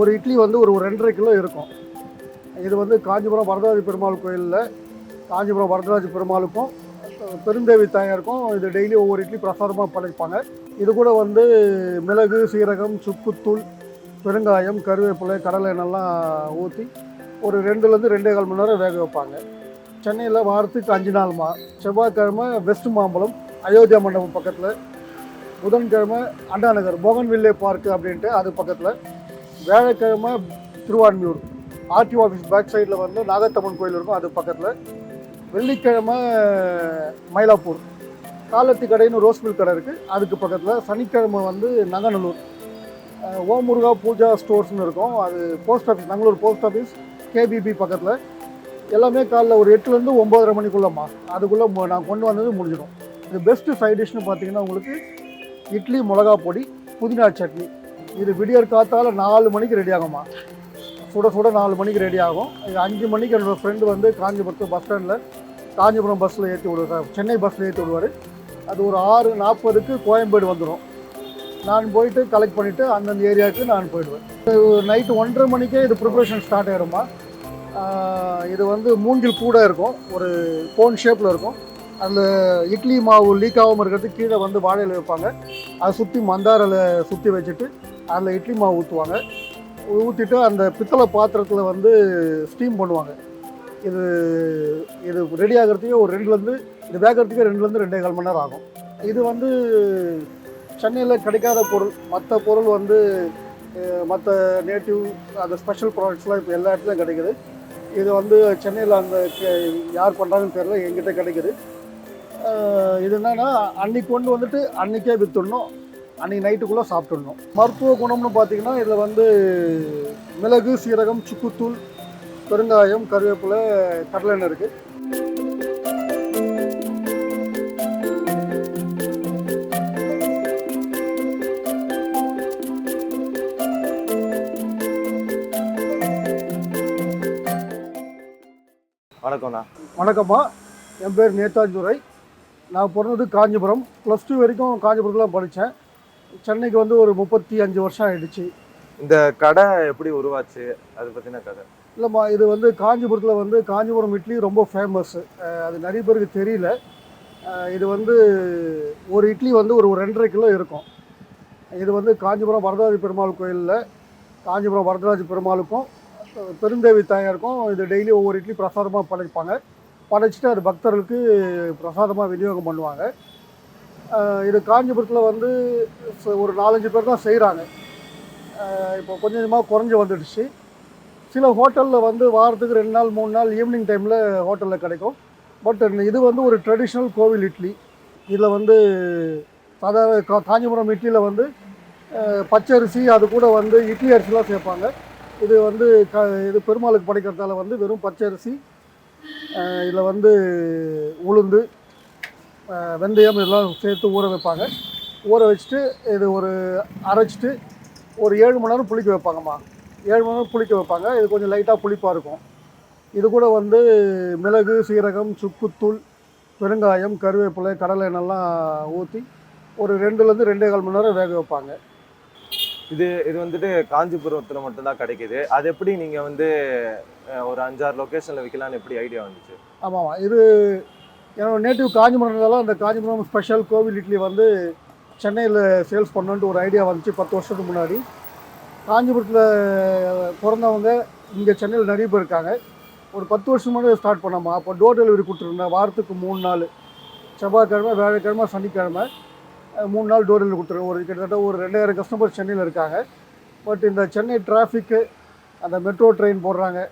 ஒரு இட்லி வந்து ஒரு ஒரு ரெண்டரை கிலோ இருக்கும். இது வந்து காஞ்சிபுரம் வரதராஜ பெருமாள் கோயிலில் காஞ்சிபுரம் வரதராஜ பெருமாளுக்கும் பெருந்தேவி தாயாருக்கும் இது டெய்லி ஒவ்வொரு இட்லி பிரசாதமாக படைப்பாங்க. இது கூட வந்து மிளகு சீரகம் சுக்குத்தூள் பெருங்காயம் கருவேப்பிலை கடலை எண்ணெய்லாம் ஊற்றி ஒரு ரெண்டுலேருந்து ரெண்டே கால் மணி நேரம் வேக வைப்பாங்க. சென்னையில் வாரத்துக்கு அஞ்சு நாள் மா செவ்வாய்க்கிழமை வெஸ்ட் மாம்பலம் அயோத்தியா மண்டபம் பக்கத்தில் புதன்கிழமை அண்ணாநகர் போகன்வில்லே பார்க் அப்படின்ட்டு அது பக்கத்தில் வேலைக்கிழமை திருவான்மியூர். ஆர்டிஓ ஆஃபீஸ் பேக் சைடில் வந்து நாகத்தம்மன் கோயில் இருக்கும் அது பக்கத்தில். வெள்ளிக்கிழமை மயிலாப்பூர். காலத்து கடைன்னு ரோஸ் மில் கடை இருக்குது அதுக்கு பக்கத்தில். சனிக்கிழமை வந்து நங்கநல்லூர். ஓமுருகா ஓம் முருகா பூஜா ஸ்டோர்ஸ்னு இருக்கும். அது post office Nangalur post office KBP பக்கத்தில். எல்லாமே காலைல ஒரு எட்டுலேருந்து ஒம்போதரை மணிக்குள்ளம்மா. அதுக்குள்ளே நான் கொண்டு வந்தது முடிஞ்சிடும். இது பெஸ்ட்டு சைட் டிஷ்னு பார்த்தீங்கன்னா உங்களுக்கு இட்லி மிளகா பொடி புதினா சட்னி. இது விடியற் காத்தால் நாலு மணிக்கு ரெடி ஆகும்மா. சுட சுட நாலு மணிக்கு ரெடி ஆகும். இது அஞ்சு மணிக்கு என்னோடய ஃப்ரெண்டு வந்து காஞ்சிபுரத்து பஸ் ஸ்டாண்டில் காஞ்சிபுரம் பஸ்ஸில் ஏற்றி விடுவார். சென்னை பஸ்ஸில் ஏற்றி விடுவார். அது ஒரு ஆறு நாற்பதுக்கு கோயம்பேடு வந்துடும் நான் போயிட்டு கலெக்ட் பண்ணிவிட்டு அந்தந்த ஏரியாவுக்கு நான் போயிடுவேன். நைட்டு ஒன்றரை மணிக்கே இது ப்ரிப்ரேஷன் ஸ்டார்ட் ஆகிடும்மா இது வந்து மூங்கில் கூட இருக்கும். ஒரு கோன் ஷேப்பில் இருக்கும். அதில் இட்லி மாவு லீக் ஆகாமல் இருக்கிறதுக்கு கீழே வந்து வாழையில் வைப்பாங்க. அதை சுற்றி மந்தாரில் சுற்றி வச்சுட்டு அதில் இட்லி மாவு ஊற்றுவாங்க ஊற்றிட்டு அந்த பித்தளை பாத்திரத்தில் வந்து ஸ்டீம் பண்ணுவாங்க. இது இது ரெடி ஆகிறதுக்கே ஒரு ரெண்டுலேருந்து இது வேகிறதுக்கே ரெண்டுலேருந்து ரெண்டே கால் மணி நேரம் ஆகும். இது வந்து சென்னையில் கிடைக்காத பொருள். மற்ற பொருள் வந்து மற்ற நேட்டிவ் அந்த ஸ்பெஷல் ப்ராடக்ட்ஸ்லாம் இப்போ எல்லா இடத்துலையும் கிடைக்குது. இது வந்து சென்னையில் அந்த கே- யார் பண்ணுறாங்கன்னு தெரியல எங்கிட்ட கிடைக்குது. இது என்னென்னா அன்னைக்கு கொண்டு வந்துட்டு அன்றைக்கே விற்றுடணும் அன்னைக்கு நைட்டுக்குள்ளே சாப்பிட்டுடணும். மருத்துவ குணம்னு பார்த்தீங்கன்னா இதில் வந்து மிளகு சீரகம் சுக்குத்தூள் பெருங்காயம் கருவேப்பிலை கடலை எண்ணெய் இருக்குது வணக்கம்ண்ணா வணக்கம்மா. என் பேர் நேதாஜுரை நான் பிறந்தது காஞ்சிபுரம். ப்ளஸ் டூ வரைக்கும் காஞ்சிபுரத்தில் படித்தேன் சென்னைக்கு வந்து ஒரு முப்பத்தி அஞ்சு வருஷம் ஆயிடுச்சு. இந்த கடை எப்படி உருவாச்சு? அதை பத்தின கதை. இல்லைம்மா இது வந்து காஞ்சிபுரத்தில் வந்து காஞ்சிபுரம் இட்லி ரொம்ப ஃபேமஸ்ஸு அது நிறைய பேருக்கு தெரியல. இது வந்து ஒரு இட்லி வந்து ஒரு ரெண்டரை கிலோ இருக்கும். இது வந்து காஞ்சிபுரம் வரதராஜ பெருமாள் கோயிலில் காஞ்சிபுரம் வரதராஜ பெருமாளுக்கும் பெருந்தேவி தாயாருக்கும் இது டெய்லி ஒவ்வொரு இட்லி பிரசாதமாக படைப்பாங்க. படைச்சிட்டு அது பக்தர்களுக்கு பிரசாதமாக விநியோகம் பண்ணுவாங்க. இது காஞ்சிபுரத்தில் வந்து ச- ஒரு நாலஞ்சு பேர் தான் செய்கிறாங்க இப்போ கொஞ்சம் கொஞ்சமாக குறைஞ்சி வந்துடுச்சு. சில ஹோட்டலில் வந்து வாரத்துக்கு ரெண்டு நாள் மூணு நாள் ஈவினிங் டைமில் ஹோட்டலில் கிடைக்கும். பட் இது வந்து ஒரு ட்ரெடிஷ்னல் கோவில் இட்லி. இதில் வந்து சாதாரண கா காஞ்சிபுரம் இட்லியில் வந்து பச்சரிசி அது கூட வந்து இட்லி அரிசிலாம் சேர்ப்பாங்க. இது வந்து க இது பெருமாளுக்கு படைக்கிறதால வந்து வெறும் பச்சரிசி இதில் வந்து உளுந்து வெந்தயம் இதெல்லாம் சேர்த்து ஊற வைப்பாங்க. ஊற வச்சுட்டு இது ஒரு அரைச்சிட்டு ஒரு ஏழு மணி நேரம் புளிக்க வைப்பாங்கம்மா. ஏழு மணி நேரம் புளிக்க வைப்பாங்க. இது கொஞ்சம் லைட்டாக புளிப்பாக இருக்கும். இது கூட வந்து மிளகு சீரகம் சுக்குத்தூள் பெருங்காயம் கருவேப்பிலை கடலை எண்ணெய்லாம் ஊற்றி ஒரு ரெண்டுலேருந்து ரெண்டே கால் மணி நேரம் வேக வைப்பாங்க. இது இது வந்துட்டு காஞ்சிபுரத்துல மட்டும்தான் கிடைக்குது. அது எப்படி நீங்க வந்து ஒரு அஞ்சாறு லொகேஷன்ல விற்கலாம்னு எப்படி ஐடியா வந்துச்சு? ஆமாம் இது என்னோட நேட்டிவ் காஞ்சிபுரம்னால அந்த காஞ்சிபுரம் ஸ்பெஷல் கோவில் இட்லி வந்து சென்னையில் சேல்ஸ் பண்ணணுன்ட்டு ஒரு ஐடியா வந்துச்சு பத்து வருஷத்துக்கு முன்னாடி. காஞ்சிபுரத்தில் பிறந்தவங்க இங்கே சென்னையில் நிறைய பேர் இருக்காங்க. ஒரு பத்து வருஷம் முன்னாடி ஸ்டார்ட் பண்ணோமா? அப்போ டோர் டெலிவரி கொடுத்துருந்தேன். வாரத்துக்கு மூணு நாள். செவ்வாய்க்கிழமை வியாழக்கிழமை சனிக்கிழமை மூணு நாள் டோர் டெலிவரி கொடுத்துருவேன். ஒரு கிட்டத்தட்ட ஒரு ரெண்டாயிரம் கஸ்டமர் சென்னையில் இருக்காங்க. பட் இந்த சென்னை டிராஃபிக்கு அந்த மெட்ரோ ட்ரெயின் போடுறாங்க.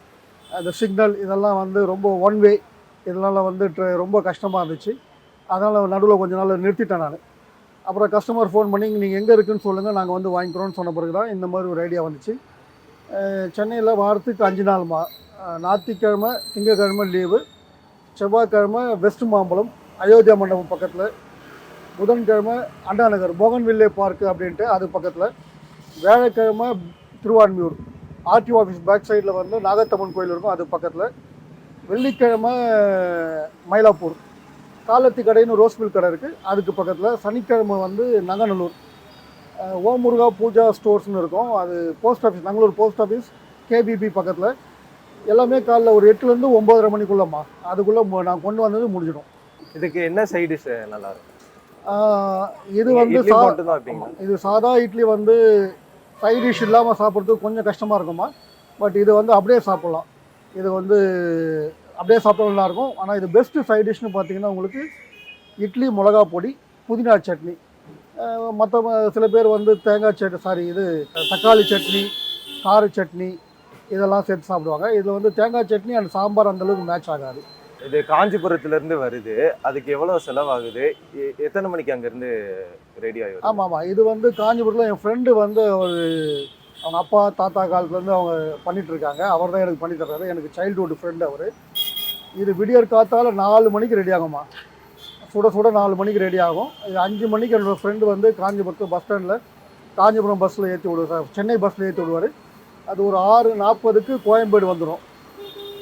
அந்த சிக்னல் இதெல்லாம் வந்து ரொம்ப ஒன் வே இதனால் வந்து ரொம்ப கஷ்டமாக இருந்துச்சு. அதனால் நடுவில் கொஞ்ச நாள் நிறுத்திட்டேன் நான். அப்புறம் கஸ்டமர் ஃபோன் பண்ணி நீங்கள் எங்கே இருக்குன்னு சொல்லுங்கள் நாங்கள் வந்து வாங்கிக்கிறோன்னு சொன்ன பிறகு தான் இந்த மாதிரி ஒரு ஐடியா வந்துச்சு. சென்னையில் வாரத்துக்கு அஞ்சு நாள் மா ஞாயிற்றுக்கிழமை திங்கக்கிழமை லீவு செவ்வாய்க்கிழமை வெஸ்ட் மாம்பலம் அயோத்தியா மண்டபம் பக்கத்தில் புதன்கிழமை அண்ணாநகர் போகன்வில்லே பார்க்கு அப்படின்ட்டு அது பக்கத்தில் வியாழக்கிழமை திருவான்மியூர் ஆர்டிஓ ஆஃபீஸ் பேக் சைடில் வந்து நாகத்தம்மன் கோயில் இருக்கும் அது பக்கத்தில் வெள்ளிக்கிழமை மயிலாப்பூர். காலத்தி கடைன்னு ரோஸ் மில் கடை இருக்குது அதுக்கு பக்கத்தில் சனிக்கிழமை வந்து நங்கநல்லூர். ஓம் முருகா பூஜா ஸ்டோர்ஸ்னு இருக்கும். அது post office Bangalore post office KBP பக்கத்தில். எல்லாமே காலைல ஒரு எட்டுலேருந்து ஒம்போதரை மணிக்குள்ளம்மா. அதுக்குள்ளே நான் கொண்டு வந்தது முடிஞ்சிடும். இதுக்கு என்ன சைட் டிஷ் நல்லா இருக்கும்? ஆஹ், இது வந்து இது சாதா இட்லி வந்து சைட் டிஷ் இல்லாமல் சாப்பிட்றதுக்கு கொஞ்சம் கஷ்டமாக இருக்குமா பட் இது வந்து அப்படியே சாப்பிட்லாம். இது வந்து அப்படியே சாப்பிட நல்லா இருக்கும் ஆனால் இது பெஸ்ட்டு சைட் டிஷ்னு பார்த்தீங்கன்னா உங்களுக்கு இட்லி மிளகா பொடி புதினா சட்னி. மற்ற சில பேர் வந்து தேங்காய் சட்னி சாரி இது தக்காளி சட்னி கார சட்னி இதெல்லாம் சேர்த்து சாப்பிடுவாங்க. இதில் வந்து தேங்காய் சட்னி அண்ட் சாம்பார் அந்த அளவுக்கு மேட்ச் ஆகாது. இது காஞ்சிபுரத்துல இருந்து வருது. அதுக்கு எவ்வளவு செலவாகுது? எத்தனை மணிக்கு அங்க இருந்து ரெடி ஆகி வருது? ஆமாம். ஆமாம் இது வந்து காஞ்சிபுரத்தில் என் ஃப்ரெண்டு வந்து ஒரு அவங்க அப்பா தாத்தா காலத்துலேருந்து அவங்க பண்ணிட்டு இருக்காங்க அவர் தான் எனக்கு பண்ணி தர்றாரு. எனக்கு சைல்டுஹுட் ஃப்ரெண்டு அவர். இது விடியற் காத்தால நாலு மணிக்கு ரெடி ஆகுமா சுட சுட நாலு மணிக்கு ரெடி ஆகும். இது அஞ்சு மணிக்கு என்னோட ஃப்ரெண்டு வந்து காஞ்சிபுரத்து பஸ் ஸ்டாண்டில் காஞ்சிபுரம் பஸ்ஸில் ஏற்றி விடுவார். சென்னை பஸ்ஸில் ஏற்றி விடுவார். அது ஒரு ஆறு நாற்பதுக்கு கோயம்பேடு வந்துடும்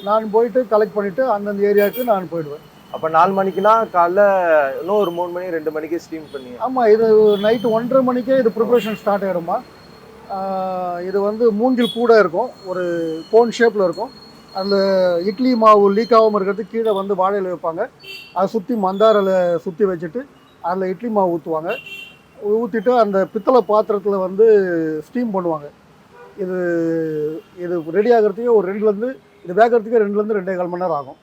நான் போயிட்டு கலெக்ட் பண்ணிவிட்டு அந்தந்த ஏரியாவுக்கு நான் போயிடுவேன். அப்ப நாலு மணிக்குனா காலைல இன்னும் ஒரு மூணு மணி ரெண்டு மணிக்கு ஸ்டீம் பண்ணி ஆமாம் இது நைட்டு ஒன்றரை மணிக்கே இது ப்ரிப்ரேஷன் ஸ்டார்ட் ஆகிடுமா இது வந்து மூங்கில் கூட இருக்கும். ஒரு கோன் ஷேப்பில் இருக்கும். அதில் இட்லி மாவு லீக் ஆகாமல் இருக்கிறதுக்கு கீழே வந்து வாழையில் வைப்பாங்க. அதை சுற்றி மந்தாரில் சுற்றி வச்சுட்டு அதில் இட்லி மாவு ஊற்றுவாங்க ஊற்றிட்டு அந்த பித்தளை பாத்திரத்தில் வந்து ஸ்டீம் பண்ணுவாங்க. இது இது ரெடி ஆகிறதுக்கே ஒரு ரெண்டுலேருந்து இது வேகிறதுக்கே ரெண்டுலேருந்து ரெண்டே கால் மணி நேரம் ஆகும்.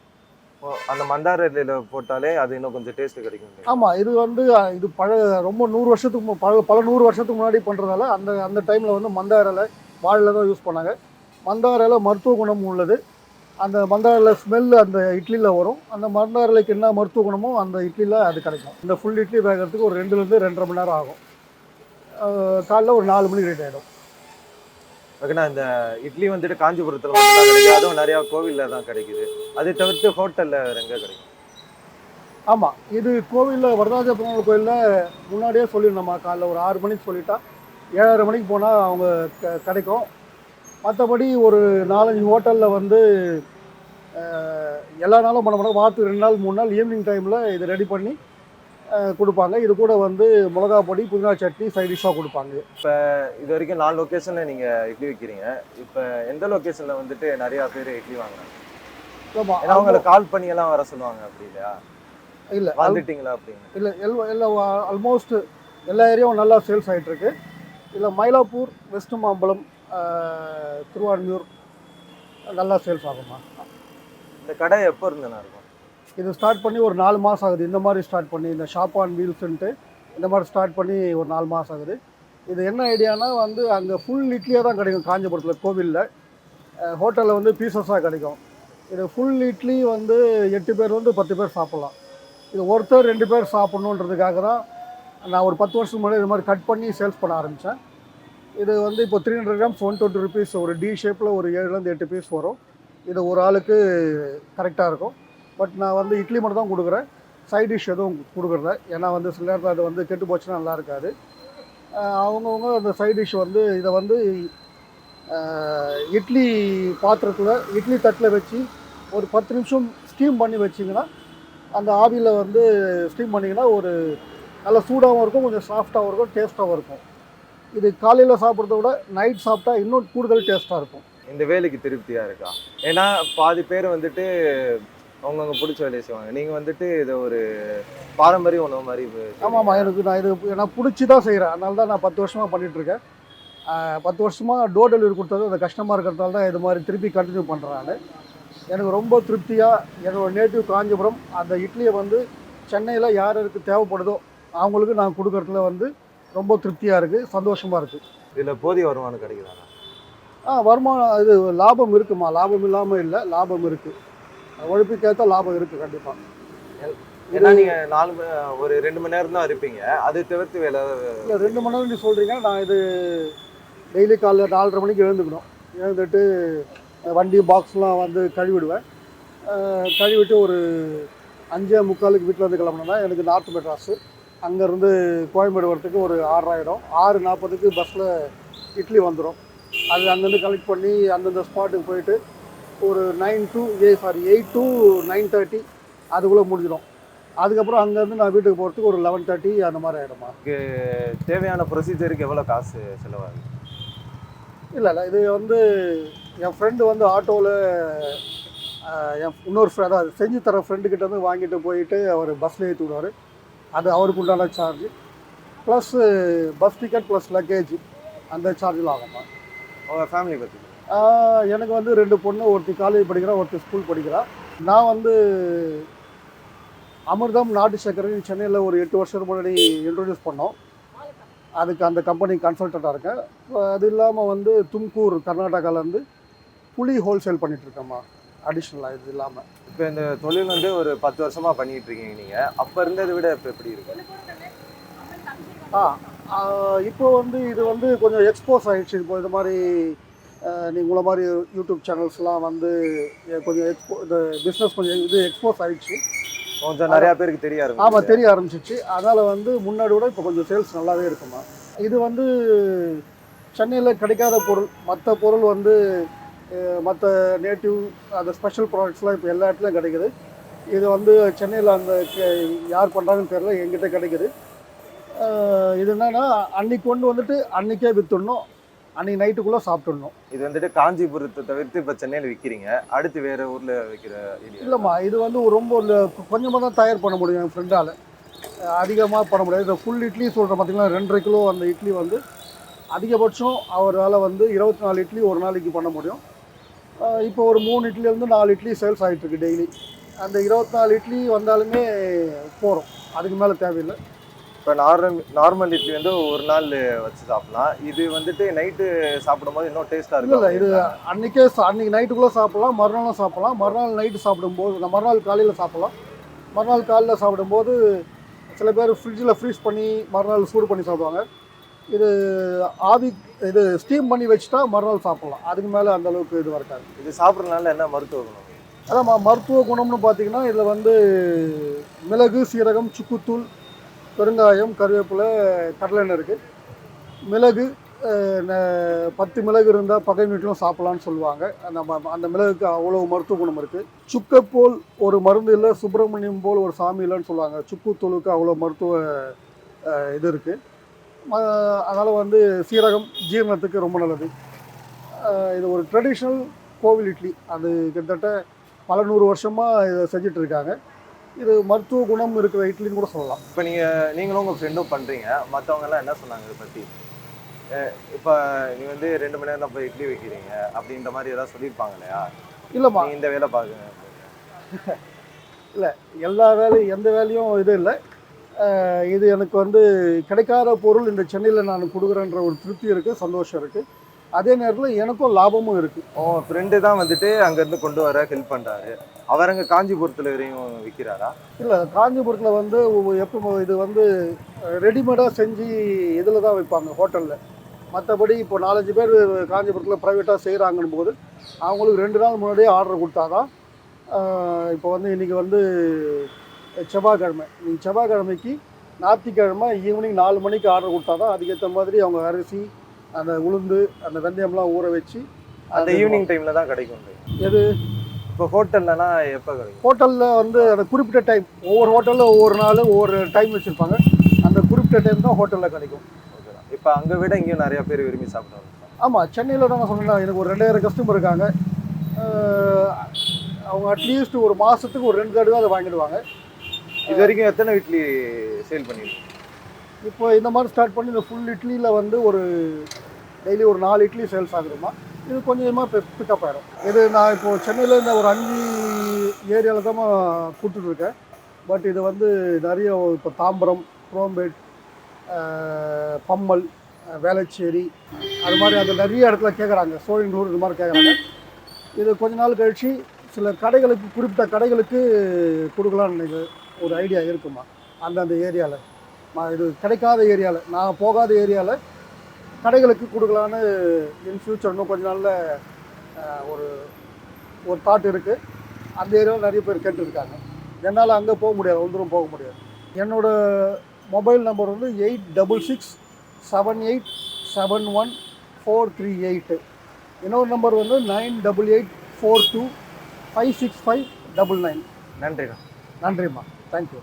அந்த மந்தார இலையில போட்டாலே அது இன்னும் கொஞ்சம் டேஸ்ட் கிடைக்கும் ஆமாம் இது வந்து இது பழ ரொம்ப நூறு வருஷத்துக்கு மு- பல பல நூறு வருஷத்துக்கு முன்னாடி பண்ணுறதால அந்த அந்த டைமில் வந்து மந்தார இலை வாழில் தான் யூஸ் பண்ணாங்க. மந்தார இலை மருத்துவ குணம் உள்ளது. அந்த மந்தாரில ஸ்மெல் அந்த இட்லியில் வரும். அந்த மந்தாரலைக்கு என்ன மருத்துவ குணமோ அந்த இட்லியில் அது கிடைக்கும். இந்த ஃபுல் இட்லி வேகிறதுக்கு ஒரு ரெண்டுலேருந்து ரெண்டரை மணி நேரம் ஆகும். காலைல ஒரு நாலு மணிக்கு ரெடி ஆகிடும் ஓகேண்ணா இந்த இட்லி வந்துட்டு காஞ்சிபுரத்தில் மட்டும்தான் கிடைக்கும் அதுவும் நிறையா கோவில்ல தான் கிடைக்குது. அதை தவிர்த்து ஹோட்டலில் ரெங்க கிடைக்கும்? ஆமாம் இது கோவிலில் வரதாஜ பெருமாள் கோயிலில் முன்னாடியே சொல்லிடணும்மா காலைல ஒரு ஆறு மணிக்கு சொல்லிட்டா. ஏழரை மணிக்கு போனால் அவங்க க கிடைக்கும். மற்றபடி ஒரு நாலஞ்சு ஹோட்டலில் வந்து எல்லா நாளும் பண்ண மாட்டோம் வாரத்துக்கு ரெண்டு நாள் மூணு நாள் ஈவினிங் டைமில் இதை ரெடி பண்ணி கொடுப்பாங்க. இது கூட வந்து மிளகா பொடி புதினா சட்னி சைட் டிஷ்ஷாக கொடுப்பாங்க. இது வரைக்கும் நாலு லொகேஷன்ல நீங்க இட்லி விற்கிறீங்க இப்ப எந்த லொகேஷன்ல வந்துட்டு நிறைய பேர் இட்லி வாங்குறாங்க? ஏன்னா அவங்களை கால் பண்ணி எல்லாம் வர சொல்லுவாங்க அப்படி இல்லையா? இல்லை வந்துட்டீங்களா அப்படின்னு. இல்லை எல் எல்லா ஆல்மோஸ்ட் எல்லா ஏரியாவும் நல்லா சேல்ஸ் ஆகிட்டுருக்கு இதில் மயிலாப்பூர் வெஸ்ட் மாம்பலம் திருவான்மியூர் நல்லா சேல்ஸ் ஆகுமா இந்த கடை எப்போ இருந்துண்ணா இருக்கும்? இது ஸ்டார்ட் பண்ணி ஒரு நாலு மாதம் ஆகுது. இந்த மாதிரி ஸ்டார்ட் பண்ணி இந்த ஷாப் ஆன் வீல்ஸுன்ட்டு இந்த மாதிரி ஸ்டார்ட் பண்ணி ஒரு நாலு மாதம் ஆகுது. இது என்ன ஐடியானா வந்து அங்கே ஃபுல் இட்லியாக தான் கிடைக்கும் காஞ்சிபுரத்தில் கோவிலில். ஹோட்டலில் வந்து பீசஸாக கிடைக்கும். இது ஃபுல் இட்லி வந்து எட்டு பேர் வந்து பத்து பேர் சாப்பிட்லாம். இது ஒருத்தர் ரெண்டு பேர் சாப்பிட்ணுன்றதுக்காக தான் நான் ஒரு பத்து வருஷத்துக்கு முன்னாடி இது மாதிரி கட் பண்ணி சேல்ஸ் பண்ண ஆரம்பித்தேன் இது வந்து இப்போ three hundred grams one twenty rupees ஒரு டி ஷேப்பில் ஒரு ஏழுலேருந்து எட்டு பீஸ் வரும். இது ஒரு ஆளுக்கு கரெக்டாக இருக்கும். பட் நான் வந்து இட்லி மட்டும் தான் கொடுக்குறேன். சைட் டிஷ் எதுவும் கொடுக்குறத ஏன்னா வந்து சில நேரத்தில் அது வந்து கெட்டு போச்சுன்னா நல்லா இருக்காது. அவங்கவுங்க அந்த சைட் டிஷ் வந்து இதை வந்து இட்லி பாத்திரத்தில் இட்லி தட்டில் வச்சு ஒரு பத்து நிமிஷம் ஸ்டீம் பண்ணி வச்சிங்கன்னா அந்த ஆவியில் வந்து ஸ்டீம் பண்ணிங்கன்னா ஒரு நல்ல சூடாகவும் இருக்கும் கொஞ்சம் சாஃப்டாகவும் இருக்கும் டேஸ்ட்டாகவும் இருக்கும். இது காலையில் சாப்பிட்றத விட நைட் சாப்பிட்டா இன்னும் கூடுதல் டேஸ்ட்டாக இருக்கும். இந்த வேலைக்கு திருப்தியாக இருக்கா? ஏன்னா பாதி பேர் வந்துட்டு அவங்கவுங்க பிடிச்ச வேலையை செய்வாங்க. நீங்க வந்துட்டு இதை ஒரு பாரம்பரிய உணவு மாதிரி. ஆமாம் ஆமாம் எனக்கு நான் இது நான் பிடிச்சி தான் செய்கிறேன் அதனால தான் நான் பத்து வருஷமாக பண்ணிகிட்ருக்கேன் பத்து வருஷமாக டோர் டெலிவரி கொடுத்தது அந்த கஷ்டமாக இருக்கிறதால தான் இது மாதிரி திருப்பி கண்டினியூ பண்ணுறேன் நான். எனக்கு ரொம்ப திருப்தியாக என்னோட நேட்டிவ் காஞ்சிபுரம் அந்த இட்லியை வந்து சென்னையில் யார் யாருக்கு தேவைப்படுதோ அவங்களுக்கு நான் கொடுக்கறதுல வந்து ரொம்ப திருப்தியாக இருக்குது சந்தோஷமாக இருக்குது இதுல போதிய வருமானம் கிடைக்குதாண்ணா? ஆ வருமானம் இது லாபம் இருக்குமா? லாபம் இல்லாமல் இல்லை லாபம் இருக்குது உழைப்புக்கேற்ற லாபம் இருக்குது கண்டிப்பாக ஏன்னா நீங்க நாலு ஒரு ரெண்டு மணி நேரம் தான் இருப்பீங்க. அதை தவிர்த்து வேலை இல்லை ரெண்டு மணி நேரம் நீ சொல்கிறீங்க நான் இது டெய்லி காலைல நாலரை மணிக்கு எழுந்துக்கணும். எழுந்துட்டு வண்டி பாக்ஸ்லாம் வந்து கழுவிடுவேன். கழுவிட்டு ஒரு அஞ்சே முக்காலுக்கு வீட்டில் இருந்து கிளம்புனா எனக்கு நார்த் மெட்ராஸு. அங்கேருந்து கோயம்பேடு வரத்துக்கு ஒரு ஆறாயிரம். ஆறு நாற்பதுக்கு பஸ்ஸில் இட்லி வந்துடும் அது அங்கேருந்து கலெக்ட் பண்ணி அந்தந்த ஸ்பாட்டுக்கு போயிட்டு ஒரு nine to a sorry eight to nine thirty அதுக்குள்ளே முடிஞ்சிடும். அதுக்கப்புறம் அங்கேருந்து நான் வீட்டுக்கு போகிறதுக்கு ஒரு லெவன் தேர்ட்டி அந்த மாதிரி ஆகிடுமா தேவையான ப்ரொசீஜருக்கு எவ்வளோ காசு செலவாகுது? இல்லை இல்லை இது வந்து என் ஃப்ரெண்டு வந்து ஆட்டோவில் என் இன்னொரு ஃப்ரெண்ட் அதாவது செஞ்சு தர ஃப்ரெண்டுக்கிட்ட வந்து வாங்கிட்டு போயிட்டு அவர் பஸ்ஸில் ஏற்றி விடுவார் அது அவருக்கு உண்டான charge plus bus ticket plus luggage அந்த சார்ஜில் ஆகுமா உங்கள் ஃபேமிலி பற்றி எனக்கு வந்து ரெண்டு பொண்ணு ஒருத்தி காலேஜ் படிக்கிறா ஒருத்தி ஸ்கூல் படிக்கிறா. நான் வந்து அமிர்தம் நாட்டு சக்கரை சென்னையில் ஒரு எட்டு வருஷத்துக்கு முன்னாடி இன்ட்ரடியூஸ் பண்ணோம். அதுக்கு அந்த கம்பெனி கன்சல்டண்ட்டாக இருக்கேன். அது இல்லாமல் வந்து தும்கூர் கர்நாடகாவிலேருந்து புளி ஹோல்சேல் பண்ணிகிட்ருக்கேம்மா அடிஷ்னலாக இது இல்லாமல் இப்போ இந்த தொழில் வந்து ஒரு பத்து வருஷமா பண்ணிட்டு இருக்கீங்க நீங்க. அப்ப இருந்ததை விட இப்போ எப்படி இருக்கு? ஆ இப்போ வந்து இது வந்து கொஞ்சம் எக்ஸ்போஸ் ஆயிடுச்சு. இப்போ இது மாதிரி நீங்கள் உங்களை மாதிரி யூடியூப் சேனல்ஸ்லாம் வந்து கொஞ்சம் எக்ஸ்போ இந்த பிஸ்னஸ் கொஞ்சம் இது எக்ஸ்போஸ் ஆயிடுச்சு. கொஞ்சம் நிறைய பேருக்கு தெரிய ஆமாம் ஆரம்பிச்சு தெரிய ஆரம்பிச்சிச்சு. அதனால் வந்து முன்னாடி விட இப்போ கொஞ்சம் சேல்ஸ் நல்லாவே இருக்குமா இது வந்து சென்னையில் கிடைக்காத பொருள். மற்ற பொருள் வந்து மற்ற நேட்டிவ் அந்த ஸ்பெஷல் ப்ராடக்ட்ஸ்லாம் இப்போ எல்லா இடத்துலையும் கிடைக்குது. இது வந்து சென்னையில் அந்த யார் பண்ணுறாங்கன்னு தெரியல எங்கிட்ட கிடைக்குது. இது என்னன்னா அன்னைக்கு கொண்டு வந்துட்டு அன்னைக்கே வித்துடணும். அன்னைக்கு நைட்டுக்குள்ளே சாப்பிட்டுடணும். இது வந்துட்டு காஞ்சிபுரத்தை தவிர்த்து இப்ப சென்னையில விக்கிறீங்க. அடுத்து வேற ஊர்ல ஐடியா இல்லைம்மா இது வந்து ஒரு ரொம்ப கொஞ்சமாக தான் தயார் பண்ண முடியும் என் ஃப்ரெண்டால் அதிகமாக பண்ண முடியாது. இந்த ஃபுல் இட்லி சொல்கிறேன் பார்த்தீங்கன்னா ரெண்டரை கிலோ அந்த இட்லி வந்து அதிகபட்சம் அவரால் வந்து இருபத்தி நாலு இட்லி ஒரு நாளைக்கு பண்ண முடியும். இப்போ ஒரு மூணு இட்லிலேருந்து நாலு இட்லி சேல்ஸ் ஆகிட்டுருக்கு டெய்லி அந்த இருபத்தி நாலு இட்லி வந்தாலுமே போகிறோம் அதுக்கு மேலே தேவையில்லை. இப்போ நார்மல் நார்மல் இட்லி வந்து ஒரு நாள் வச்சு சாப்பிடலாம். இது வந்துட்டு நைட்டு சாப்பிடும்போது இன்னும் டேஸ்டா இல்லை இல்லை இது இருக்கும் அன்றைக்கே அன்றைக்கி நைட்டுக்குள்ளே சாப்பிட்லாம் மறுநாளும் சாப்பிட்லாம். மறுநாள் நைட்டு சாப்பிடும்போது மறுநாள் காலையில் சாப்பிட்லாம். மறுநாள் காலையில் சாப்பிடும்போது சில பேர் ஃப்ரிட்ஜில் ஃப்ரீஸ் பண்ணி மறுநாள் சூடு பண்ணி சாப்பிடுவாங்க. இது ஆவி இது ஸ்டீம் பண்ணி வச்சுட்டா மறுநாள் சாப்பிட்லாம். அதுக்கு மேலே அந்த அளவுக்கு இது இருக்காது இது சாப்பிட்றதுனால என்ன மருத்துவ குணம்? அதான் மருத்துவ குணம்னு பார்த்தீங்கன்னா இதில் வந்து மிளகு சீரகம் சுக்குத்தூள் பெருங்காயம் கருவேப்பிலை கடலெண்ணெய் இருக்குது மிளகு ந- பத்து மிளகு இருந்தால் பகை வீட்டிலும் சாப்பிட்லான்னு சொல்லுவாங்க. அந்த அந்த மிளகுக்கு அவ்வளோ மருத்துவ குணம் இருக்குது சுக்கை போல் ஒரு மருந்து இல்லை சுப்பிரமணியம் போல் ஒரு சாமி இல்லைன்னு சொல்லுவாங்க. சுக்குத்தூளுக்கு அவ்வளோ மருத்துவ இது இருக்குது அதனால் வந்து சீரகம் ஜீரணத்துக்கு ரொம்ப நல்லது. இது ஒரு ட்ரெடிஷ்னல் கோவில் இட்லி. அது கிட்டத்தட்ட பல நூறு வருஷமாக இதை செஞ்சுட்டு இருக்காங்க. இது மருத்துவ குணம் இருக்கிற இட்லின்னு கூட சொல்லலாம். இப்போ நீங்க நீங்களும் உங்க ஃப்ரெண்டும் பண்றீங்க. மத்தவங்க எல்லாம் என்ன சொன்னாங்க இதை அஹ் இப்போ நீ வந்து ரெண்டு மணி நேரம் போய் இட்லி வைக்கிறீங்க அப்படின்ற மாதிரி ஏதாவது சொல்லியிருப்பாங்க இல்லையா? இல்லைம்மா. இந்த வேலை பாருங்க. எல்லா வேலையும் எந்த வேலையும் இது இல்லை. இது எனக்கு வந்து கிடைக்காத பொருள் இந்த சென்னையில் நான் கொடுக்குறேன்ற ஒரு திருப்தி இருக்குது சந்தோஷம் இருக்குது அதே நேரத்தில் எனக்கும் லாபமும் இருக்குது உன் ஃப்ரெண்டு தான் வந்துட்டு அங்கேருந்து கொண்டு வர ஹெல்ப் பண்றாரு. அவர் அங்கே காஞ்சிபுரத்துல வரையும் விற்கிறாரா இல்லை காஞ்சிபுரத்தில் வந்து எப்போ இது வந்து ரெடிமேடாக செஞ்சு இதில் தான் வைப்பாங்க ஹோட்டலில் மற்றபடி இப்போ நாலஞ்சு பேர் காஞ்சிபுரத்தில் ப்ரைவேட்டாக செய்கிறாங்கன்னு போது அவங்களுக்கு ரெண்டு நாள் முன்னாடியே ஆர்டர் கொடுத்தாதான் இப்போ வந்து இன்றைக்கி வந்து செவ்வாய்க்கிழமை. நீங்கள் செவ்வாய்க்கிழமைக்கு ஞாயிற்றுக்கிழமை ஈவினிங் நாலு மணிக்கு ஆர்டர் கொடுத்தா தான் அதுக்கேற்ற மாதிரி அவங்க அரிசி அந்த உளுந்து அந்த வெந்தயம்லாம் ஊற வச்சு அந்த ஈவினிங் டைம்ல தான் கிடைக்கும் எது? இப்போ ஹோட்டல்லனா எப்போ கிடைக்கும்? ஹோட்டலில் வந்து அந்த குறிப்பிட்ட டைம் ஒவ்வொரு ஹோட்டலில் ஒவ்வொரு நாள் ஒவ்வொரு டைம் வச்சுருப்பாங்க. அந்த குறிப்பிட்ட டைம் தான் ஹோட்டலில் கிடைக்கும். இப்போ அங்கே விட இங்கேயும் நிறைய பேர் விரும்பி சாப்பிடுவாங்க. ஆமாம் சென்னையில் தான் நான் சொன்னேன் எனக்கு ஒரு ரெண்டாயிரம் கஸ்டமர் இருக்காங்க. அவங்க அட்லீஸ்ட் ஒரு மாதத்துக்கு ஒரு ரெண்டு தடவை அதை வாங்கிடுவாங்க. இது வரைக்கும் எத்தனை இட்லி சேல் பண்ணிருக்கீங்க இப்போ இந்த மாதிரி ஸ்டார்ட் பண்ணி இந்த ஃபுல் இட்லியில் வந்து ஒரு டெய்லி ஒரு நாலு இட்லி சேல்ஸ் ஆகுதுமா இது கொஞ்சமாக பிக்கப் ஆகிடும் இது நான் இப்போ சென்னையில் இந்த ஒரு அஞ்சு ஏரியாவில் தான் கொடுத்துட்ருக்கேன் பட் இது வந்து நிறைய இப்போ தாம்பரம் குரோம்பேட் பம்மல் வேளச்சேரி அது மாதிரி அது நிறைய இடத்துல கேட்குறாங்க சோழிங்கூர் இது மாதிரி கேட்குறாங்க இது கொஞ்ச நாள் கழிச்சு சில கடைகளுக்கு குறிப்பிட்ட கடைகளுக்கு கொடுக்கலான்னு ஒரு ஐடியா இருக்குமா அந்தந்த ஏரியாவில் இது கிடைக்காத ஏரியாவில் நான் போகாத ஏரியாவில் கடைகளுக்கு கொடுக்கலான்னு இன் ஃப்யூச்சர் இன்னும் கொஞ்ச நாளில் ஒரு ஒரு தாட் இருக்குது அந்த ஏரியாவில் நிறைய பேர் கேட்டுருக்காங்க. என்னால் அங்கே போக முடியாது தூரம் போக முடியாது. என்னோட மொபைல் நம்பர் வந்து eight double six seven eight seven one four three eight இன்னொரு நம்பர் வந்து nine double eight four two five six five double nine நன்றிண்ணா நன்றிம்மா. Thank you